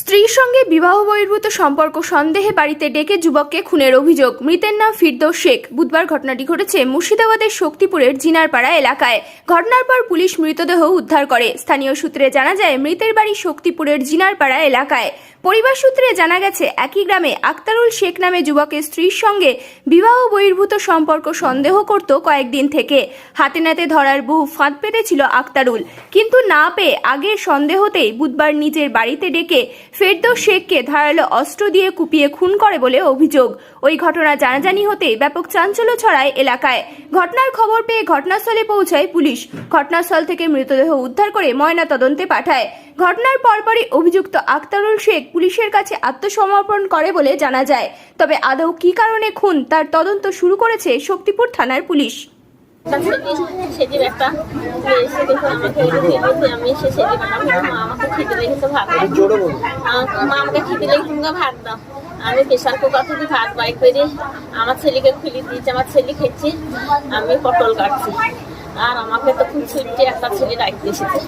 স্ত্রীর সঙ্গে বিবাহ বহির্ভূত সম্পর্ক সন্দেহে বাড়িতে ডেকে যুবককে খুনের অভিযোগ। মৃতের নাম ফিরদৌস শেখ। বুধবার ঘটনাটি ঘটেছে মুর্শিদাবাদের শক্তিপুরের জিনারপাড়া এলাকায়। ঘটনার পর পুলিশ মৃতদেহ উদ্ধার করে। স্থানীয় সূত্রে জানা যায়, মৃতের বাড়ি শক্তিপুরের জিনারপাড়া এলাকায়। পরিবার সূত্রে জানা গেছে, একই গ্রামে আক্তারুল শেখ নামে যুবকের স্ত্রীর সঙ্গে বিবাহ বহির্ভূত সম্পর্ক সন্দেহ করত কয়েকদিন থেকে। হাতে নাতে ধরার বহু ফাঁদ পেতেছিল আক্তারুল। কিন্তু না পেয়ে আগের সন্দেহতেই বুধবার নিজের বাড়িতে ডেকে ফেরদৌস শেখকে ধারালো অস্ত্র দিয়ে কুপিয়ে খুন করে বলে অভিযোগ। ওই ঘটনা জানাজানি হতে ব্যাপক চাঞ্চল্য ছড়ায় এলাকায়। ঘটনার খবর পেয়ে ঘটনাস্থলে পৌঁছায় পুলিশ। ঘটনাস্থল থেকে মৃতদেহ উদ্ধার করে ময়না তদন্তে পাঠায়। ঘটনার পরপরই অভিযুক্ত আক্তারুল শেখ পুলিশের কাছে আত্মসমর্পণ করে বলে জানা যায়। তবে আদৌ কী কারণে খুন তার তদন্ত শুরু করেছে শক্তিপুর থানার পুলিশ। সেদিন একটা এসে দেখো আমাকে ওই আমি এসে সেদিন মা আমাকে খেতে লেগেছে ভাত মা আমাকে খেতে লেগে তুমি ভাত দাও। আমি প্রেশার কুকার থেকে ভাত বাই করে আমার ছেলেকে খুলে দিয়েছি আমার ছেলে খেচ্ছে আমি পটল কাটছি। আর আমাকে তখন ছুটতে একটা ছেলে ডাকতে এসেছে।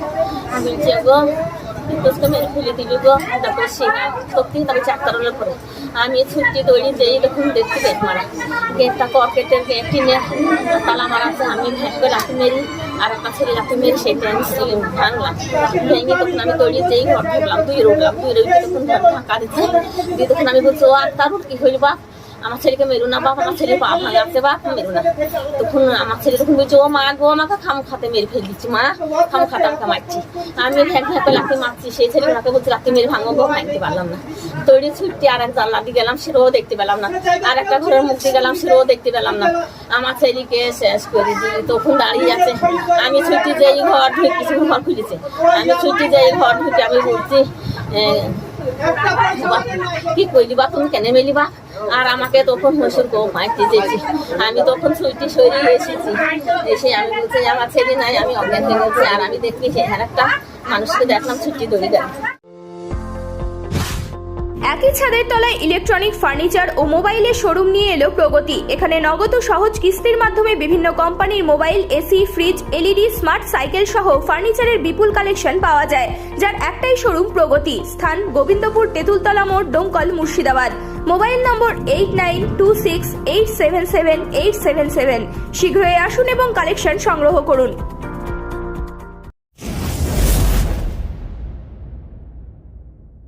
বলছে গো ফেলে দিবি গো তারপরে সে সত্যি তাকে চাকতারের পরে আমি ছুটি দৌড়ি যেই দেখুন দেখতে গেট মারা গেটটা কর্কেটের গেট টিনে তালা মারা আছে আমি ভেঙে রাখি মেরি আর একটা ছেলে রাখি মেরি সেটা আমি সিলিং ভাঙলাম ভেঙে তখন আমি দৌড়িয়ে যেই ঘর ঢুকলাম দুই রুগলাম দুই রুগি তখন ঘর ফাঁকা দিচ্ছে দিয়ে তখন আমি বলছি, ও, আর তার কি হইল বাপ আমার ছেলেকে মেরু না, বাপ আমার ছেলে পা ভাঙে আছে বাপ মেরু না। তখন আমার ছেলে তখন বলছে, ও মা গো, আমাকে খাম খাতে মেরে ফেলে দিচ্ছি, মা, খাম খাতে আমাকে মারছি। আমি ভ্যাক ভ্যাক লাকে মারছি, সেই ছেলে ওনাকে বলছে রাতে মেরে ভাঙো গো, মারতে পারলাম না। তৈরি ছুটতে আর এক জানলা দিয়ে গেলাম, সেটাও দেখতে পেলাম না। আর একটা ঘরের মুখ দিয়ে গেলাম, সেটাও দেখতে পেলাম না। আমার ছেলেকে শেষ করে দিই, তখন দাঁড়িয়ে আছে। আমি ছুটি যেই, ঘর ঢুকি, কিছু ঘর খুলেছে। আমি ছুটি যেই, ঘর ঢুকে আমি বলছি কি কইলিবা তুমি কেন মেলিবা? আর আমাকে তখন হসুর গো মাইতে যেছি। আমি তখন সুইটি সরিয়ে এসেছি। এসে আমি বলছি আমার ছেলে নাই আমি অজ্ঞান হয়ে গেছি। আর আমি দেখি সে আর একটা মানুষকে দেখলাম ছুটি দড়ি দেয় একই ছাদের তলায় ইলেকট্রনিক ফার্নিচার ও মোবাইলের শোরুম নিয়ে এলো প্রগতি। এখানে নগদ সহজ কিস্তির মাধ্যমে বিভিন্ন কোম্পানির mobile, AC, fridge, LED, smart cycle সহ ফার্নিচারের বিপুল কালেকশন পাওয়া যায়, যার একটাই শোরুম প্রগতি। স্থান গোবিন্দপুর তেঁতুলতলা মোড় Domkal Murshidabad. Mobile number eight nine two six eight seven seven eight seven seven. শীঘ্রই আসুন এবং কালেকশন সংগ্রহ করুন।